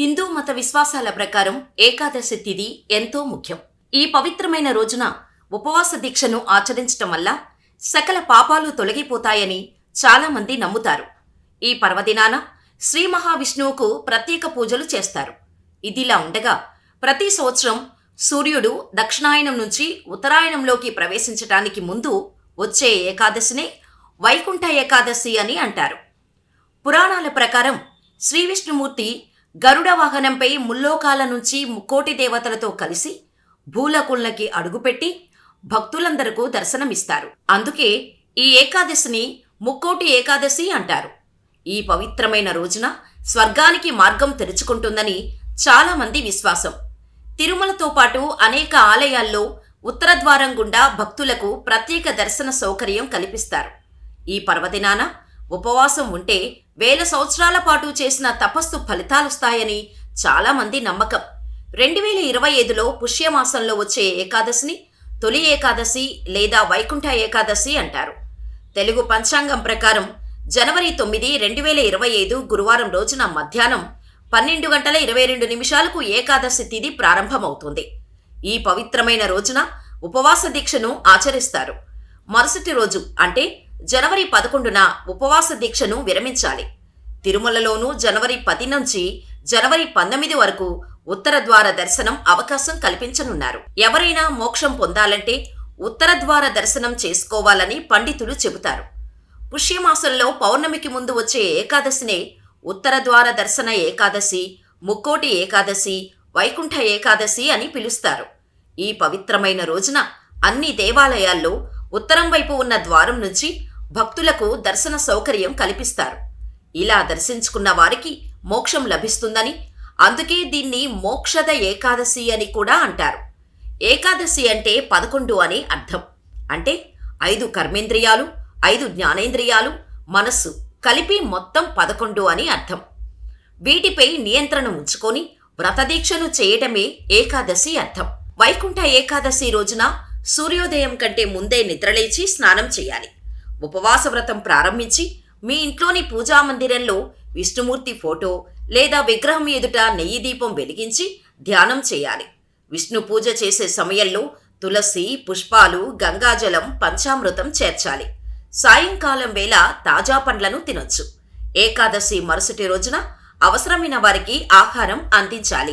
హిందూ మత విశ్వాసాల ప్రకారం ఏకాదశి తిథి ఎంతో ముఖ్యం. ఈ పవిత్రమైన రోజున ఉపవాస దీక్షను ఆచరించటం వల్ల సకల పాపాలు తొలగిపోతాయని చాలామంది నమ్ముతారు. ఈ పర్వదినాన శ్రీ మహావిష్ణువుకు ప్రత్యేక పూజలు చేస్తారు. ఇదిలా ఉండగా ప్రతి సంవత్సరం సూర్యుడు దక్షిణాయనం నుంచి ఉత్తరాయణంలోకి ప్రవేశించటానికి ముందు వచ్చే ఏకాదశినే వైకుంఠ ఏకాదశి అని అంటారు. పురాణాల ప్రకారం శ్రీ విష్ణుమూర్తి గరుడ వాహనంపై ముల్లోకాల నుంచి ముక్కోటి దేవతలతో కలిసి భూలకుళ్ళకి అడుగుపెట్టి భక్తులందరకు దర్శనమిస్తారు. అందుకే ఈ ఏకాదశిని ముక్కోటి ఏకాదశి అంటారు. ఈ పవిత్రమైన రోజున స్వర్గానికి మార్గం తెరుచుకుంటుందని చాలామంది విశ్వాసం. తిరుమలతో పాటు అనేక ఆలయాల్లో ఉత్తర ద్వారం గుండా భక్తులకు ప్రత్యేక దర్శన సౌకర్యం కల్పిస్తారు. ఈ పర్వదినాన ఉపవాసం ఉంటే వేల సంవత్సరాల పాటు చేసిన తపస్సు ఫలితాలొస్తాయని చాలామంది నమ్మకం. రెండు వేల ఇరవై ఐదులో పుష్యమాసంలో వచ్చే ఏకాదశిని తొలి ఏకాదశి లేదా వైకుంఠ ఏకాదశి అంటారు. తెలుగు పంచాంగం ప్రకారం జనవరి తొమ్మిది రెండు వేల ఇరవై ఐదు గురువారం రోజున మధ్యాహ్నం పన్నెండు గంటల ఇరవై రెండు నిమిషాలకు ఏకాదశి తిథి ప్రారంభమవుతుంది. ఈ పవిత్రమైన రోజున ఉపవాస దీక్షను ఆచరిస్తారు. మరుసటి రోజు అంటే జనవరి పదకొండున ఉపవాస దీక్షను విరమించాలి. తిరుమలలోనూ జనవరి పది నుంచి జనవరి పంతొమ్మిది వరకు ఉత్తర ద్వార దర్శనం అవకాశం కల్పించనున్నారు. ఎవరైనా మోక్షం పొందాలంటే ఉత్తర ద్వార దర్శనం చేసుకోవాలని పండితులు చెబుతారు. పుష్యమాసంలో పౌర్ణమికి ముందు వచ్చే ఏకాదశినే ఉత్తర ద్వార దర్శన ఏకాదశి ముక్కోటి ఏకాదశి వైకుంఠ ఏకాదశి అని పిలుస్తారు. ఈ పవిత్రమైన రోజున అన్ని దేవాలయాల్లో ఉత్తరం వైపు ఉన్న ద్వారం నుంచి భక్తులకు దర్శన సౌకర్యం కల్పిస్తారు. ఇలా దర్శించుకున్న వారికి మోక్షం లభిస్తుందని అందుకే దీన్ని మోక్షద ఏకాదశి అని కూడా అంటారు. ఏకాదశి అంటే పదకొండు అని అర్థం. అంటే ఐదు కర్మేంద్రియాలు ఐదు జ్ఞానేంద్రియాలు మనస్సు కలిపి మొత్తం పదకొండు అని అర్థం. వీటిపై నియంత్రణ ఉంచుకొని వ్రతదీక్షను చేయటమే ఏకాదశి అర్థం. వైకుంఠ ఏకాదశి రోజున సూర్యోదయం కంటే ముందే నిద్రలేచి స్నానం చేయాలి. ఉపవాస వ్రతం ప్రారంభించి మీ ఇంట్లోని పూజా మందిరంలో విష్ణుమూర్తి ఫోటో లేదా విగ్రహం ఎదుట నెయ్యి దీపం వెలిగించి ధ్యానం చేయాలి. విష్ణు పూజ చేసే సమయంలో తులసి పుష్పాలు గంగాజలం పంచామృతం చేర్చాలి. సాయంకాలం వేళ తాజా పండ్లను తినొచ్చు. ఏకాదశి మరుసటి రోజున అవసరమైన వారికి ఆహారం అందించాలి.